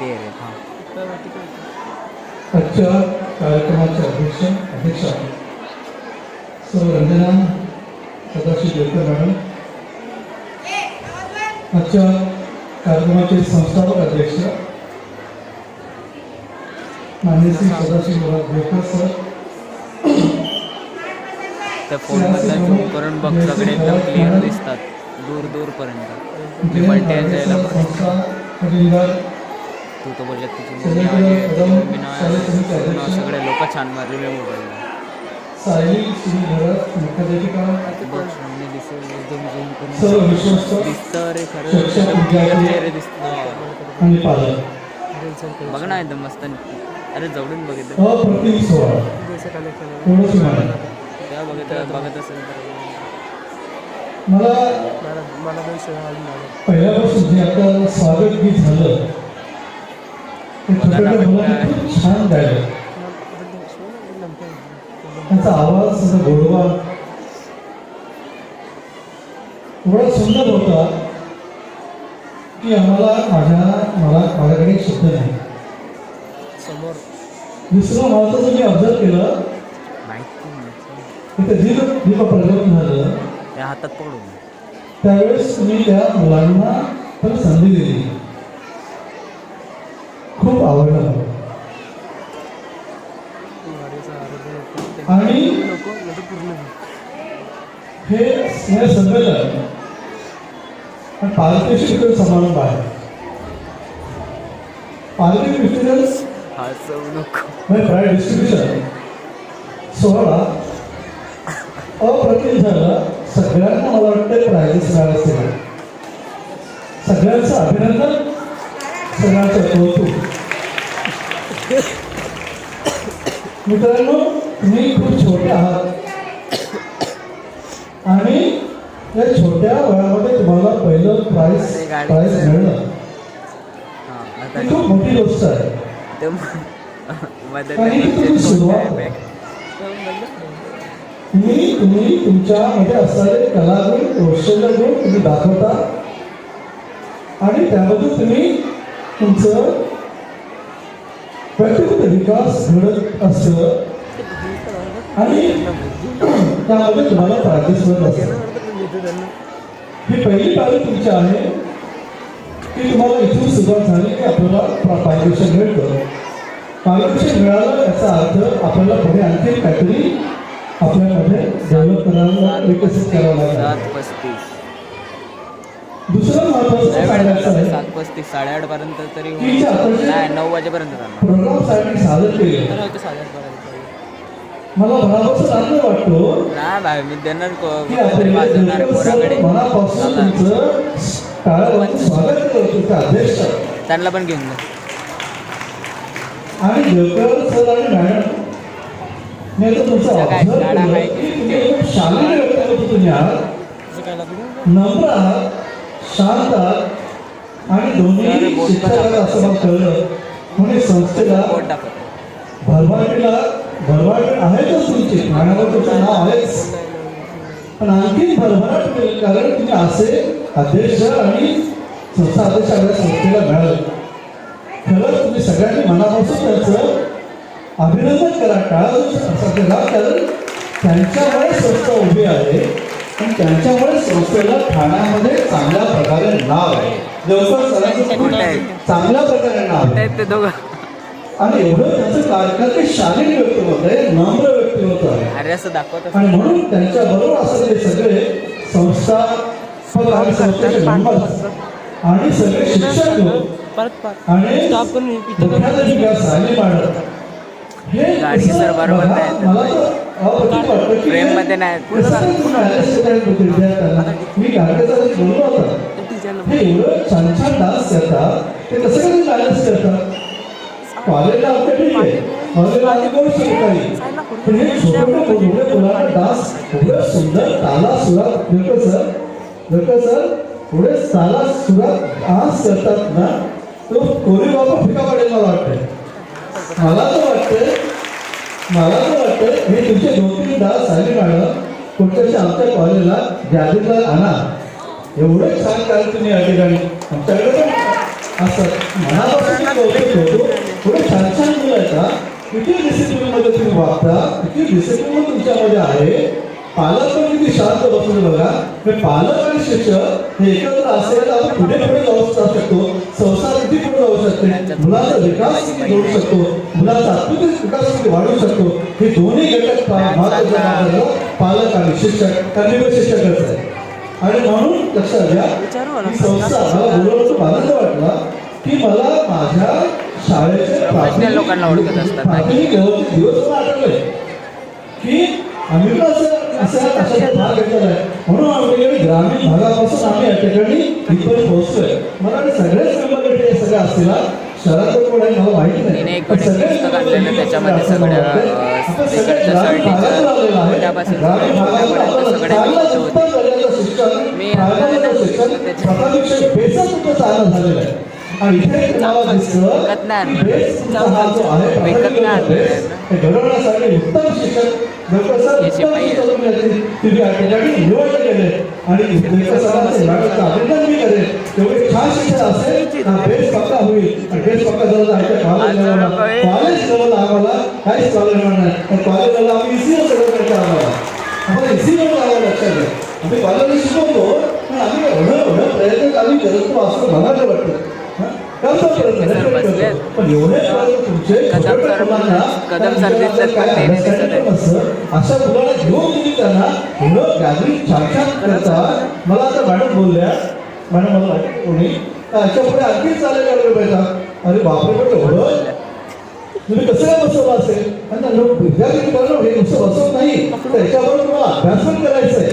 ते रे हा। आजच्या कार्यक्रमाचे अध्यक्ष अध्यक्षा सौ रंजना सदाशिव देवकर मॅडम. आजच्या कार्यक्रमाचे संस्थापक अध्यक्ष. मान्य श्री सदाशिव देवकर सर. त्या फोनमधनं झूम करून बघ सगळे एकदम क्लिअर दिसतात. दूर दूरपर्यंत मी पण त्या जायला संस्था तू तर बोलल्यात तुझी मम्मी नाव सगळे लोक छान मारले मी विश्वस्त दिसतं रे खरं दिसतं बघ ना एकदम मस्त अरे जवळून बघितलं त्या बघित बघत असेल तर. मला पहिल्यापासून जे आता स्वागत गीत झालं ते छोट्या छान गायलं त्याचा आवाज त्याचा गोडवा एवढा सुंदर होता की आम्हाला माझ्या मला माझ्याकडे शब्द नाही दुसरं महत्वाचं तुम्ही ऑब्झर्व केलं माहिती दीप दीप प्रज्वलन झालं त्या हातात पकडून. त्यावेळेस तुम्ही त्या मुलांना पण संधी दिली. खूप आवडलं. आणि हे स्नेह संमेलन पालखी शिक्षण समारंभ आहे. पालखी डिस्ट्रीब्युशन सोहळा. अप्रतिम झालं. सगळ्यांना मला वाटतं प्रायझेस मिळाले सगळ्यांचं अभिनंदन. सगळ्यांचं कौतुक. मित्रांनो तुम्ही खूप छोटे आहात. आणि या छोट्या वयामध्ये तुम्हाला पहिलं प्राईज प्राईज मिळणं खूप मोठी गोष्ट आहे. ते मध्ये काही तुम्ही सुरुवात आहे. तुम्ही तुम्ही तुमच्यामध्ये असणारे कलागुण कौशल्य गुण तुम्ही दाखवता. आणि त्यामधून तुम्ही तुमचं व्यक्तिगत विकास घडत असतं. आणि त्यामध्ये तुम्हाला प्रॅक्टिस असत. ही पहिली पाळी तुमची आहे की तुम्हाला इथून सुरुवात झाली की आपल्याला पारितोषिक मिळतं. पारितोषिक मिळालं याचा अर्थ आपल्याला पुढे आणखी काहीतरी आपल्यामध्ये डेव्हलप करायला विकसित करावं लागेल सात पस्तीस दुसरं महत्वाचं लय वेळ सांगायचं झाला आहे सात पस्तीस साडेआठ पर्यंत तरी नाही नऊ वाजेपर्यंत मला वाटतो. नाही भाई मी देणार वाजवणार पोराकडे त्यांना पण घेऊन जा. काय शाळा आहे शांत आहात. आणि दोन्ही अरे, बोट पण शिक्षक आहेत असं मला कळलं. म्हणून संस्थेला भरभाटीला भरभाट आहेतच तुमची. ठाण्यावर तुमचं नाव आहेच. पण आणखी भरभराट होईल कारण तुम्ही असे अध्यक्ष आणि संस्था अध्यक्ष आपल्या संस्थेला मिळाले. खरंच तुम्ही सगळ्यांनी मनापासून त्याचं अभिनंदन करा. टाळा कारण त्यांच्यामुळे संस्था उभी आहे. आणि त्यांच्यामुळे संस्थेला ठाण्यामध्ये चांगल्या प्रकारे नाव आहे. चांगल्या प्रकारे नाव आहे. आहेत ते दोघं? आणि एवढं त्यांचं कार्यक्रम शालीन व्यक्तिमत्व आहे नम्र व्यक्तिमत्व आहे. अरे असं दाखवत आणि म्हणून त्यांच्या बरोबर असलेले सगळे संस्था आणि संस्थेचे मेंबर्स आणि सगळे शिक्षक आणि मुख्याध्यापिका सायली मॅडम हे गाडी सर बरोबर नाही. मला तर अप्रतिम वाटतं की Frame हे मध्ये नाही. हे कॉलेजला ठीक आहे. कॉलेजला आम्ही करू शकतो पण हे मुलांना डान्स एवढं सुंदर ताला सुरात देखो सर देखो सर एवढे ताला सुरात डान्स करतात ना तो कोरी बाबा फिका पडेल मला वाटतंय. मला तर वाटतंय मला तर वाटतं हे तुमचे दोन तीन डान्स झाले मॅडम पुढच्या आमच्या कॉलेजला गॅदरिंगला आणा. एवढं छान काय तुम्ही या ठिकाणी. आमच्याकडे पण असतात मनापासून मी कौतुक करतो. थोडे छान छान मुलं आहेत का किती डिसिप्लिनमध्ये तुम्ही वागता किती डिसिप्लिन तुमच्यामध्ये आहे. पालक पण किती शांत बसून बघा. पालक आणि शिक्षक हे एकत्र असेल तर आपण पुढे पुढे जाऊ शकतो. संसार किती पुढे जाऊ शकते. मुलाचा विकास किती घडू शकतो. मुलाचा आत्मिक विकास किती वाढू शकतो. हे दोन्ही घटक मानलं पालक आणि शिक्षक मी शिक्षकच आहे आणि म्हणून लक्षात घ्या संस्था मला बोलवलं खूप आनंद वाटला की मला माझ्या शाळेचे प्राथमिक- लोकांना ओळखत असतात. दिवस आठवले. की आम्ही असं असं कशाचा भाग घेतलेला आहे म्हणून ग्रामीण भागापासून आम्ही या ठिकाणी इथपर्यंत पोहोचतोय मला सगळेच मेंबर हे सगळे असतील. शहरात तर कोण आहे मला माहिती नाही तिने एक पण गणित सगळेच पुस्तक member आणलेलं, हे त्याच्यामध्ये सगळ्या, तिकडच्या आपल्याला सगळ्या मी प्राधान्याचं आणि इथे तुम्हाला दिसतं विकत नाही की बेस तुमचा जो आहे विकत प्राथमिक नाही बेस, हे घडवण्यासाठी उत्तम लेवलला आम्ही कॉलेजला शिकवतो पण आम्ही एवढं एवढं प्रयत्न आम्ही करतो असं मला वाटतं. कदम सर कदम सर काय पण ते नाही दिसत आहे. अशा घेऊन तुम्ही त्यांना एवढं गॅदरिंग छान छान करता मला आता मॅडम बोलल्या मॅडम मला वाटतं कोणी याच्यापुढे चालेल का अरे बापरे पण एवढं तुम्ही कसं काय बसवलं असेल? आणि त्यांना विद्यार्थी हे नुसतं बसवत नाही. त्याच्याबरोबर तुम्हाला अभ्यास पण करायचं आहे.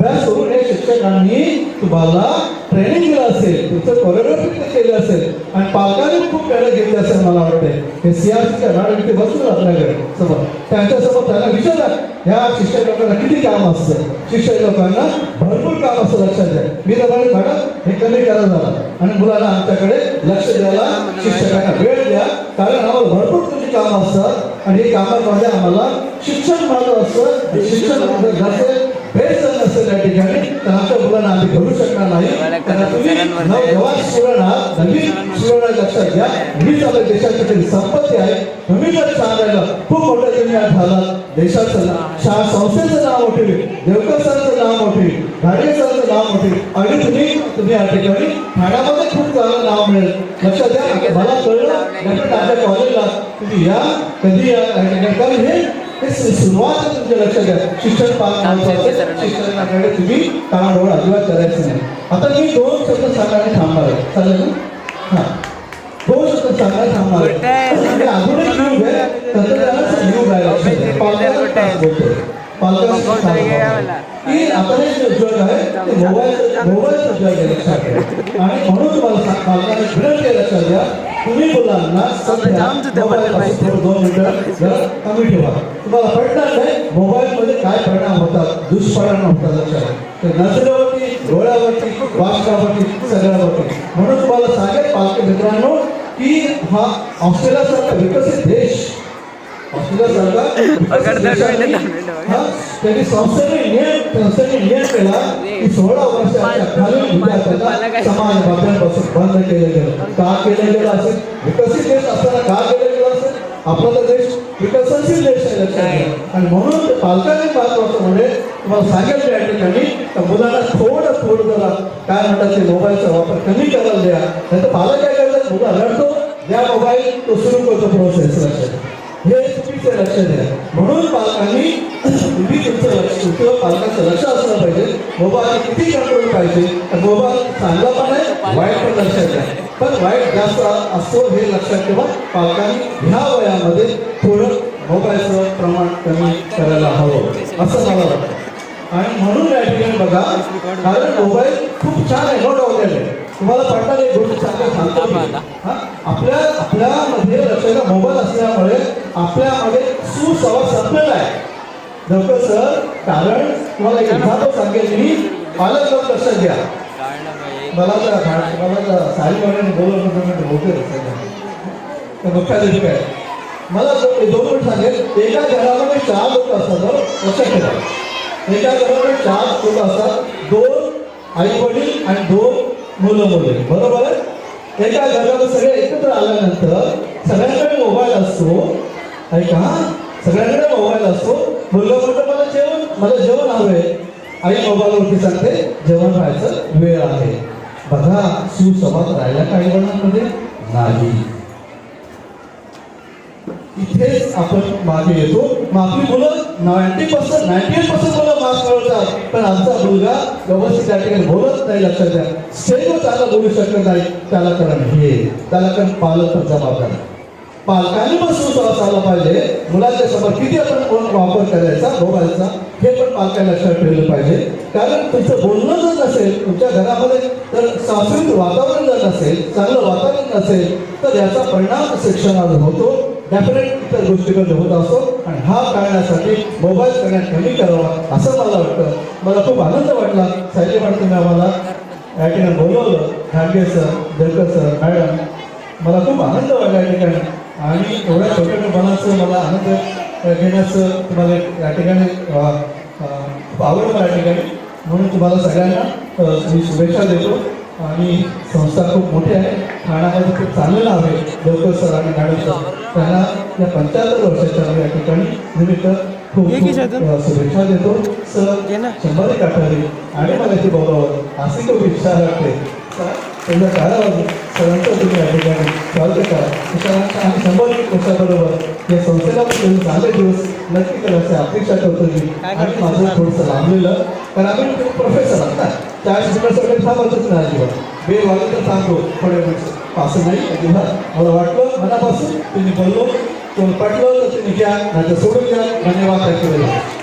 अभ्यास करून हे शिक्षकांनी तुम्हाला ट्रेनिंग दिलं असेल तुमचं कोरिओग्राफी केलं असेल. आणि पालकांनी खूप मेहनत घेतली असेल मला वाटतंय. हे सीआरसीच्या मॅडम ते बसून आपल्याकडे समोर. त्यांच्यासमोर त्यांना विचारा ह्या शिक्षक लोकांना किती काम असतं? शिक्षक लोकांना भरपूर काम असतं लक्षात द्या मी तर मॅडम हे कमी करा झाला आणि मुलांना आमच्याकडे लक्ष द्यायला शिक्षकांना वेळ द्या. कारण आम्हाला भरपूर तुमची कामं असतात. आणि हे कामामध्ये आम्हाला शिक्षण महत्त्व असतं. शिक्षण जर घरचे ठिकाणी आमच्या मुलांना आम्ही घडू शकणार नाही. आहात नवीन स्टुडंट लक्षात घ्या. हीच आपल्या देशाची संपत्ती आहे छान राहिलं खूप मोठं आज झालात देशाचं शाळा संस्थेचं नाव मोठे देवकर सरांचं नाव मोठे घाडगे सरांचं नाव मोठे आणि तुम्ही तुम्ही या ठिकाणी ठाण्यामध्ये खूप चांगलं नाव मिळेल. लक्षात द्या मला कळलं आपल्या कॉलेजला. तुम्ही या कधी या कारण हे हे सुरुवात तुमच्या लक्षात घ्या. शिक्षण. शिक्षणाकडे तुम्ही कानाडोळ अजिबात करायचं नाही. आता मी दोन शब्द सांगायला थांबणार आहे. चालेल ना? हा. दोन शब्द सांगायला थांबणार आहे. आधुनिक युग आहे. तंत्रज्ञानाचं युग आहे. लक्षात घ्या. पालकांचा त्रास बोलतोय. पालकांचा त्रास बोलतोय. की आता जे जग आहे ते मोबाईलचं मोबाईलचं जग आहे लक्षात घ्या. आणि म्हणून तुम्हाला पालकांनी विनंती आहे लक्षात घ्या. तुम्ही मुलांना सध्या थोडं दोन मिनिटं जरा कमी ठेवा. तुम्हाला पडणार नाही. मोबाईलमध्ये काय परिणाम होतात? दुष्परिणाम होतात लक्षात नजरेवरती डोळ्यावरती वाचनावरती सगळ्यावरती. म्हणून तुम्हाला सांगेल पालक मित्रांनो की हा ऑस्ट्रेलियासारखा विकसित देश. त्यांनी संस्थेने नियम संस्थेने नियम केला की सोळा वर्षाच्या खालील विद्यार्थ्यांना बंद केलं गेलं. का केलं गेलं असेल? विकसित देश असताना का केलं आपला देश विकसनशील देश आहे लक्षात घ्या. आणि म्हणून पालकांनी महत्वाचं म्हणजे तुम्हाला सांगितलं या ठिकाणी मुलांना थोडं थोडं जरा काय म्हणतात ते मोबाईलचा वापर कमी करायला द्या नाही तर पालक काय करतात मुलं रडतो द्या मोबाईल तो सुरू करतो प्रोसेस लक्षात. हे चुकीचं आहे, लक्ष द्या म्हणून पालकांनी तुम्ही तुमचं लक्ष तुमचं पालकांचं लक्ष असलं पाहिजे. मोबाईल किती कंट्रोल पाहिजे. तर मोबाईल चांगला पण आहे वाईट पण लक्षात घ्या पण वाईट जास्त असतो हे लक्षात ठेवा. पालकांनी ह्या वयामध्ये थोडं मोबाईलचं प्रमाण कमी करायला हवं असं मला वाटतं. आणि म्हणून या ठिकाणी बघा कारण मोबाईल खूप छान आहे नो डाऊट आहे. तुम्हाला पडणार एक गोष्ट सांगतो? आपल्या आपल्यामध्ये लक्षात मोबाईल असल्यामुळे आपल्यामध्ये सुसंवाद संपलेला आहे. Doctor sir. कारण तुम्हाला एक एक्झाम्पल सांगेल मी. पालक लोक लक्षात घ्या. मला तर मला तर सारी तर मी होते तर मुख्याधिक आहे मला दोन मिनिट सांगेल एका घरामध्ये चार लोक असतात हं? लक्षात ठेवा. एका घरामध्ये चार लोक असतात. दोन आई वडील आणि दोन मुलं मुले. बरोबर? आहे एका घरामध्ये सगळे एकत्र आल्यानंतर सगळ्यांकडे मोबाईल असतो. ऐका सगळ्यांकडे मोबाईल असतो. मुलगा म्हणतो मला जेवण मला जेवण हवे आई मोबाईलवरती सांगते जेवण व्हायचं वेळ आहे. बघा सुसंवाद राहिला काही वडिलांमध्ये नाही. इथेच आपण मागे येतो. माफी मुलं ninety percent ninety eight percent मुलं कळतात पण आमचा मुलगा व्यवस्थित त्या ठिकाणी बोलत नाही लक्षात द्या स्टेजवर त्याला बोलू शकत नाही त्याला कारण हे त्याला कारण पालक पण जबाबदार आहे. पालकांनी पण सुसंवाद साधला पाहिजे. मुलांच्या समोर किती आपण वापर करायचा मोबाईलचा हे पण पालकांनी लक्षात ठेवलं पाहिजे. कारण तुमचं बोलणं जर नसेल तुमच्या घरामध्ये जर सांस्कृतिक वातावरण जर नसेल चांगलं वातावरण नसेल तर याचा परिणाम शिक्षणावर होतो. डेफिनेट इतर गोष्टीकडे होत असतो. आणि हा टाळण्यासाठी मोबाईल करण्यात कमी करावा असं मला वाटतं. मला खूप आनंद वाटला. साहित्य मॅडम तुम्ही आम्हाला या ठिकाणी बोलवलं. Thake sir Deokar sir madam मला खूप आनंद वाटला या ठिकाणी. आणि एवढ्या छोट्या मनाचं मला आनंद घेण्याचं तुम्हाला या ठिकाणी अ, आवड मला या ठिकाणी. म्हणून तुम्हाला सगळ्यांना मी शुभेच्छा देतो. आणि संस्था खूप मोठी आहे. ठाण्यामध्ये खूप चांगलं आहे. देवकर सर आणि मॅडम सर. त्यांना या पंच्याहत्तर वर्षाच्या या ठिकाणी निमित्त खूप शुभेच्छा देतो. सर. शंभर एक आठवली आणि मला इथे बोलावं अशी खूप इच्छा वाटते त्यांच्या काळावर सरांचं तुम्ही या ठिकाणी स्वागत करा. सरांच्या आम्ही शंभर एक वर्षाबरोबर या संस्थेला चांगले दिवस नक्की करायची अपेक्षा करतो. मी आणि माझं थोडंसं लांबलेलं. कारण आम्ही प्रोफेसर आहात ना चाळीस मिनिटासाठी थांबायचंच नाही अजिबात वेळ वागत तर थांबतो थोड्या मिनिट असं नाही अजिबात मला वाटलं मनापासून त्यांनी बोललो तो पटलं तर त्यांनी घ्या नाही तर सोडून घ्या धन्यवाद थँक्यू